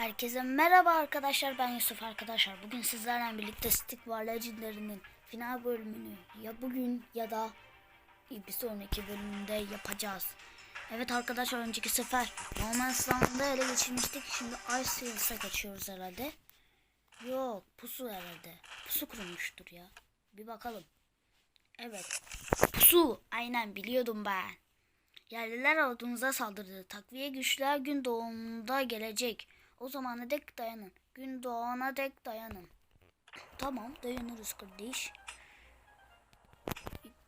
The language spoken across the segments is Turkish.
Herkese merhaba arkadaşlar ben Yusuf arkadaşlar. Bugün sizlerle birlikte Stick War Legendary'nin final bölümünü ya bugün ya da bir sonraki bölümünde yapacağız. Evet arkadaşlar önceki sefer normal sınavında ele geçirmiştik. Şimdi Ice Hills'a geçiyoruz herhalde. Yok pusu herhalde. Pusu kurulmuştur ya. Bir bakalım. Evet. Pusu. Aynen biliyordum ben. Yerliler ordumuza saldırdı. Takviye güçler gün doğumunda gelecek. O zamana dek dayanın. Gün doğana dek dayanın. Tamam dayanırız kardeş.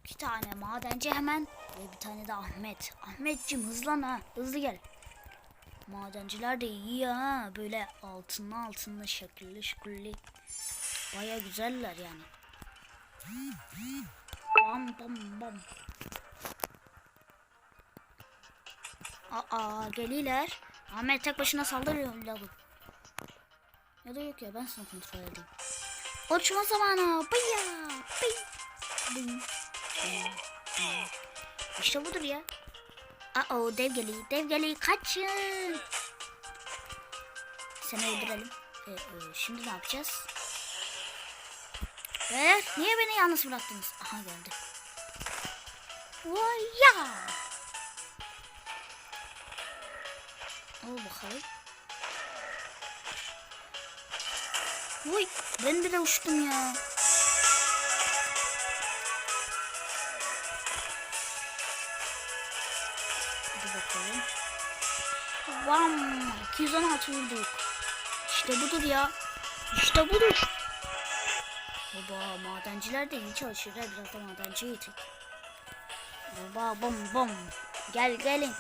İki tane madenci hemen ve bir tane de Ahmet. Ahmetciğim hızlan ha. Hızlı gel. Madenciler de iyi ha. Böyle altınlı altınlı şekilli şekilli. Baya güzeller yani. Bam bam bam. Aa geliler. Ahmet tek başına saldırıyor lavu. Ya da yok ya ben sana kontrol edeyim. Uçma zamanı. Bıya. Bıy. Bıy. İşte budur ya. Aa dev geliyor. Dev geliyor. Kaçın. Seni öldürelim. Ee, e, şimdi ne yapacağız? Ee, niye beni yalnız bıraktınız? Aha geldi. Vay ya. Al bakalım. Uy ben bile uçtum ya. Hadi bakalım. Vam 216 vurduk. İşte budur ya. İşte budur. Baba madenciler de iyi çalışıyor. ha, Biraz da madenci yedik. Baba bom bom. Gel gelin.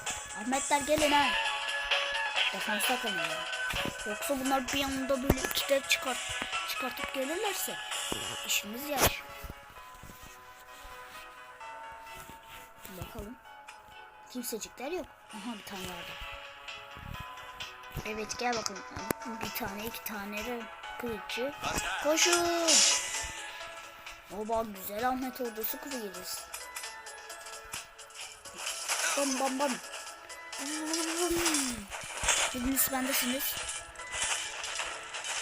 Ahmetler gelin ha. Defansta kalın ya. Yoksa bunlar bir anda böyle iki dev çıkart, çıkartıp gelirlerse işimiz yaş. Bakalım. Kimsecikler yok. Aha bir tane vardı. Evet gel bakalım. Bir tane iki tane de kılıççı. Koşun. Oba güzel Ahmet ordusu kuruyoruz. Bam bam bam. Biriniz bendesiniz.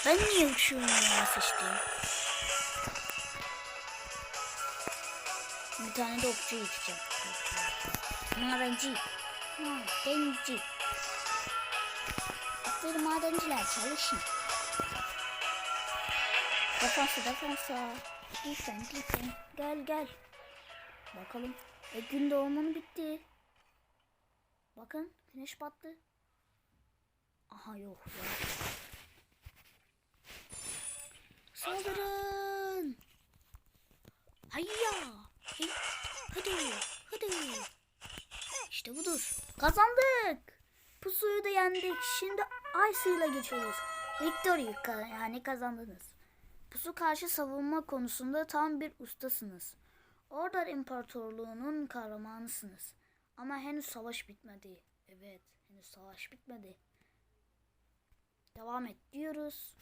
Ben niye uçuyorum ya seçtim? Bir tane de okçu yeteceğim. Madenci. Madenci. Aferin madenciler çalışın. Defansa defansa. Lütfen lütfen. Gel gel. Bakalım. E gün doğumun bitti. Bakın güneş battı. Aha yok ya. Saldırın. Hayya. Hey. Hadi. Hadi. İşte budur. Kazandık. Pusuyu da yendik. Şimdi Ice ile geçiyoruz. Victory yani kazandınız. Pusu karşı savunma konusunda tam bir ustasınız. Order İmparatorluğu'nun kahramanısınız. Ama henüz savaş bitmedi. Evet, henüz savaş bitmedi. Devam et diyoruz.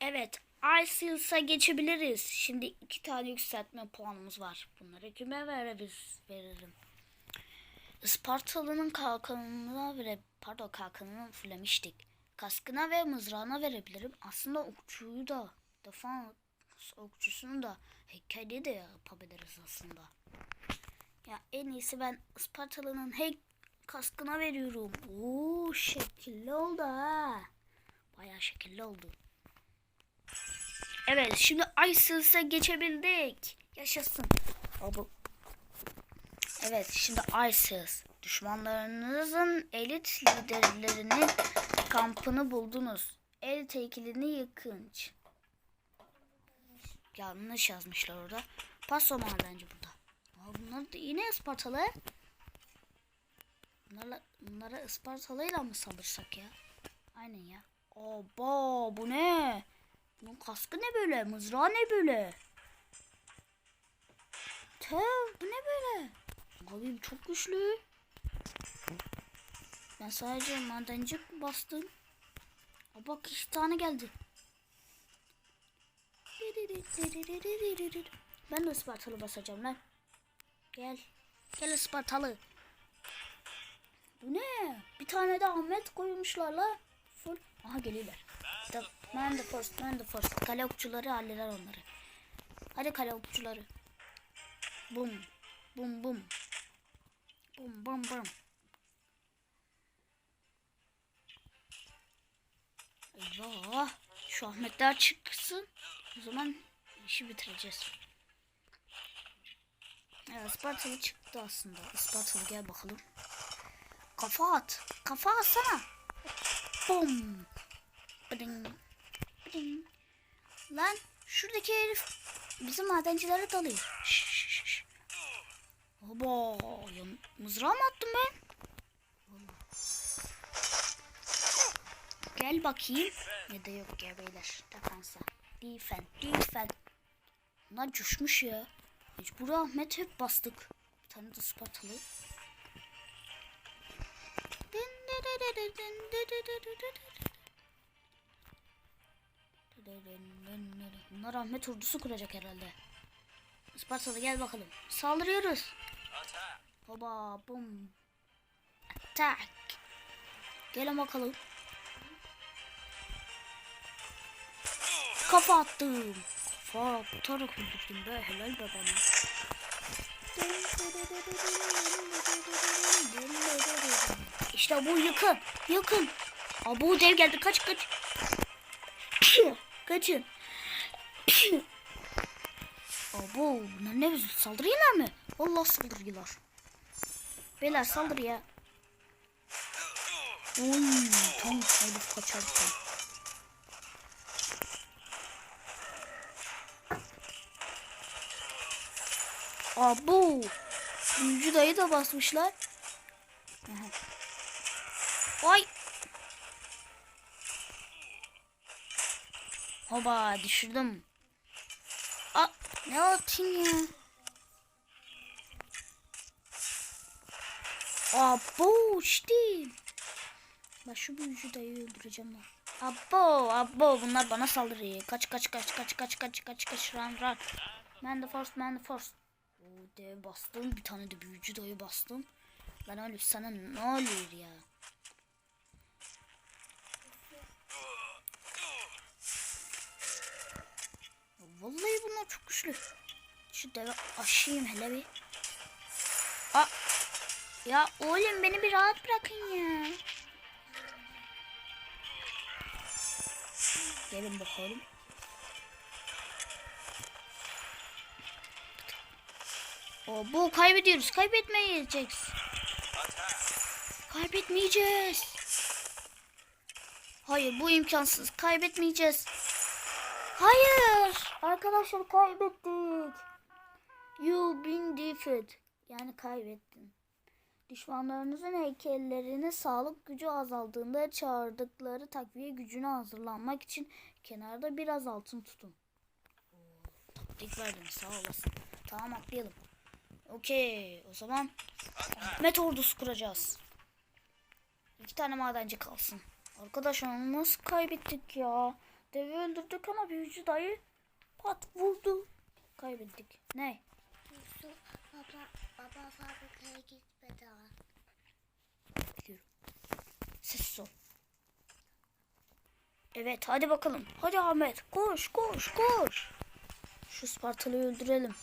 Evet, Arsils'a geçebiliriz. Şimdi iki tane yükseltme puanımız var. Bunları kime veririz, veririm? Ispartalı'nın kalkanına vere, pardon kalkanını fullemiştik. Kaskına ve mızrağına verebilirim. Aslında okçuyu da, defans okçusunu da heykeli de yapabiliriz aslında. Ya en iyisi ben Ispartalı'nın hey kaskına veriyorum. Oo şekilli oldu ha. Bayağı şekilli oldu. Evet şimdi Ices'a geçebildik. Yaşasın. Abi. Evet şimdi Ices. Düşmanlarınızın elit liderlerinin kampını buldunuz. Elit heykelini yıkınç. Yanlış yazmışlar orada. Paso madenci burada. Bunlar da yine Ispartalı. Bunlarla, bunlara Ispartalı'yla mı saldırsak ya? Aynen ya. Oba bu ne? Bunun kaskı ne böyle? Mızrağı ne böyle? Tev bu ne böyle? Abi bu çok güçlü. Ben sadece madenci bastım. Aa, bak iki tane geldi. Ben de Ispartalı basacağım lan. Gel. Gel Ispartalı. Bu ne? Bir tane de Ahmet koymuşlar la. Full. Aha geliyorlar. Man the first, man the first. Kale okçuları halleder onları. Hadi kale okçuları. Bum. Bum bum. Bum bum bum. Eyvah. Şu Ahmetler çıksın. O zaman işi bitireceğiz. Evet Ispartalı çıktı aslında. Ispartalı gel bakalım. Kafa at. Kafa atsana. Bum. Bıding. Bıding. Lan şuradaki herif bizim madencilere dalıyor. Oba. Ya, mızrağı mı attım ben? Gel bakayım. Ne de yok ya beyler. Defansa. Defen. Defen. Bunlar coşmuş ya. Mecbur Ahmet hep bastık. Bir tane de Spartalı. Bunlar Ahmet ordusu kuracak herhalde. Spartalı gel bakalım. Saldırıyoruz. Hoba bum. Attack. Gelin bakalım. Kafa Kafa atarak öldürdüm be. Helal be. İşte bu yakın. Yakın. Aa, bu dev geldi. Kaç kaç. Kaçın. Abo bunlar ne bizi saldırıyorlar mı? Vallahi saldırıyorlar. Beyler saldır ya. Oy tam herif kaçarken. Abo. Büyücü dayı da basmışlar. Ay. Hoba düşürdüm. Aa, ne atayım ya? Abo işte. Ben şu büyücü dayıyı öldüreceğim lan. Abo abo bunlar bana saldırıyor. Kaç kaç kaç kaç kaç kaç kaç kaç run run. Man the first man the first. Dev bastım. Bir tane de büyücü dayı bastım. Lan oğlum sana ne oluyor ya? Vallahi bunlar çok güçlü. Şu deve aşayım hele bir. Aa, ya oğlum beni bir rahat bırakın ya. Gelin bakalım. O bu kaybediyoruz. Kaybetmeyeceğiz. Kaybetmeyeceğiz. Hayır bu imkansız. Kaybetmeyeceğiz. Hayır. Arkadaşlar kaybettik. You been defeated. Yani kaybettin. Düşmanlarınızın heykellerini sağlık gücü azaldığında çağırdıkları takviye gücüne hazırlanmak için kenarda biraz altın tutun. Taktik verdin sağ olasın. Tamam atlayalım. Okey o zaman Ahmet ordusu kuracağız. İki tane madenci kalsın. Arkadaşlar nasıl kaybettik ya? Devi öldürdük ama büyücü dayı pat vurdu. Kaybettik. Ne? Yusuf baba baba fabrikaya gitmedi. Yürü. Sessiz ol. Evet hadi bakalım. Hadi Ahmet koş koş koş. Şu Spartalı'yı öldürelim.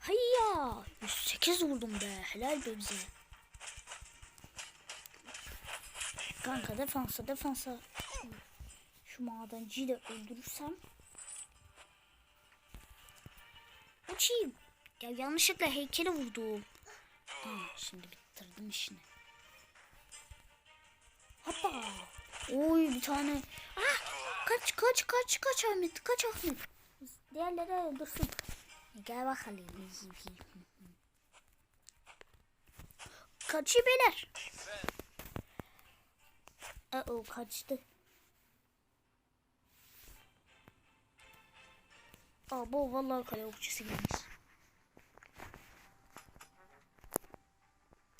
Hayya. 108 vurdum be. Helal be bize. Kanka defansa defansa. Şu madenciyi de öldürürsem. Uçayım. Ya yanlışlıkla heykeli vurdum. Ha, şimdi bitirdim işini. Hoppa. Oy bir tane. Ah, kaç kaç kaç kaç Ahmet kaç Ahmet. Diğerleri öldürsün. Gel bakalım. Kaçıyor beyler. Aa, o kaçtı. Aa, bu vallahi kale okçusu gelmiş.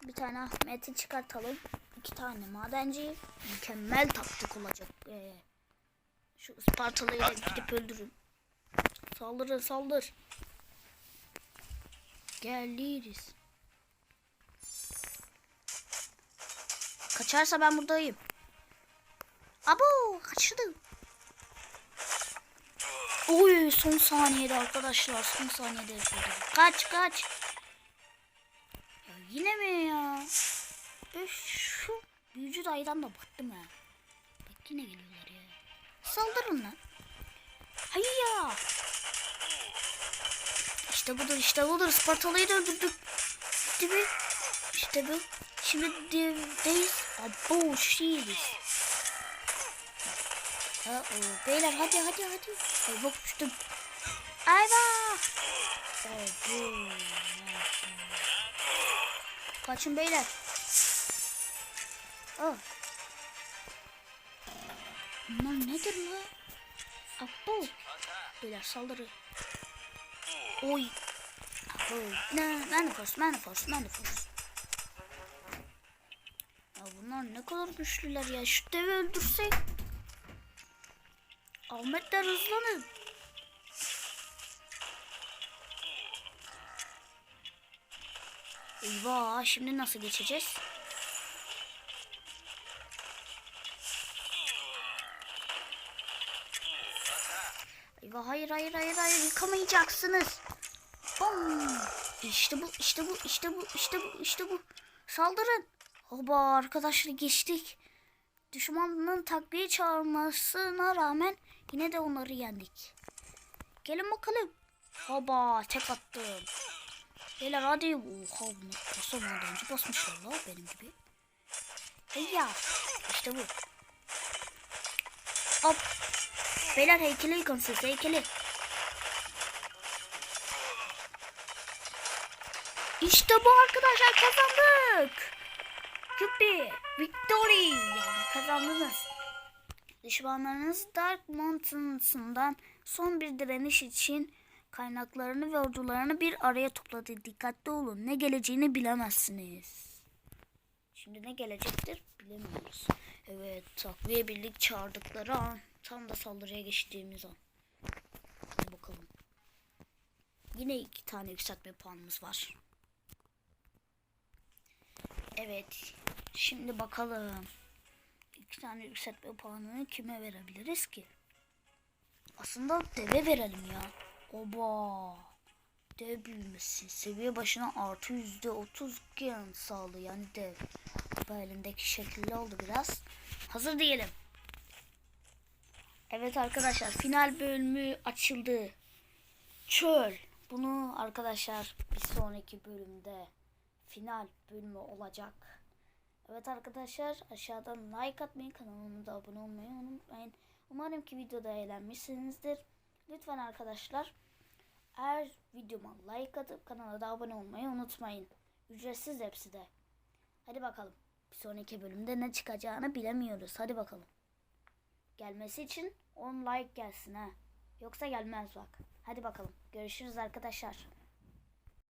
Bir tane Ahmet'i çıkartalım. İki tane madenci. Mükemmel taktik olacak. Ee, şu Ispartalı'yı gidip öldürün. Saldırın saldır. Geliriz. Kaçarsa ben buradayım. Abo kaçırdı. Oy son saniyede arkadaşlar son saniyede yapıyordu. Kaç kaç. Ya yine mi ya? Öf, şu büyücü dayıdan da bıktım ha. Bak yine geliyorlar ya. Saldırın lan. Hayır ya. İşte budur işte budur. Spartalı'yı da öldürdük. Değil mi? İşte bu. Şimdi devdeyiz. Abo şiiriz. Uh-oh. Beyler hadi hadi hadi. Ay bak düştüm. Ayva. Abo. Kaçın beyler. Oh. Bunlar nedir lan? Abo. Beyler saldırı. Oy. Ne? Ben de force. Ya bunlar ne kadar güçlüler ya. Şu devi öldürsek. Ahmetler hızlanın. Eyvah şimdi nasıl geçeceğiz? Eyvah hayır hayır hayır hayır yıkamayacaksınız. Bom. İşte bu işte bu işte bu işte bu işte bu. Saldırın. Hoba arkadaşlar geçtik. Düşmanın takviye çağırmasına rağmen yine de onları yendik. Gelin bakalım. Hoba tek attım. Beyler hadi. Oha bunu basamadan önce basmışlar la benim gibi. Hey ya. İşte bu. Hop. Beyler heykeli yıkın siz heykeli. İşte bu arkadaşlar kazandık. Yuppi. Victory. Yani kazandınız. Düşmanlarınız Dark Mountains'ından son bir direniş için kaynaklarını ve ordularını bir araya topladı. Dikkatli olun. Ne geleceğini bilemezsiniz. Şimdi ne gelecektir bilemiyoruz. Evet takviye birlik çağırdıkları an tam da saldırıya geçtiğimiz an. Hadi bakalım. Yine iki tane yükseltme puanımız var. Evet. Şimdi bakalım. İki tane yükseltme puanını kime verebiliriz ki? Aslında deve verelim ya. Oba. Dev büyümesi. Seviye başına artı yüzde otuz gen sağlıyor. Yani dev. Bu elindeki şekilli oldu biraz. Hazır diyelim. Evet arkadaşlar final bölümü açıldı. Çöl. Bunu arkadaşlar bir sonraki bölümde final bölümü olacak. Evet arkadaşlar aşağıdan like atmayı kanalıma da abone olmayı unutmayın. Umarım ki videoda eğlenmişsinizdir. Lütfen arkadaşlar eğer videoma like atıp kanala da abone olmayı unutmayın. Ücretsiz hepsi de. Hadi bakalım. Bir sonraki bölümde ne çıkacağını bilemiyoruz. Hadi bakalım. Gelmesi için 10 like gelsin ha. Yoksa gelmez bak. Hadi bakalım. Görüşürüz arkadaşlar.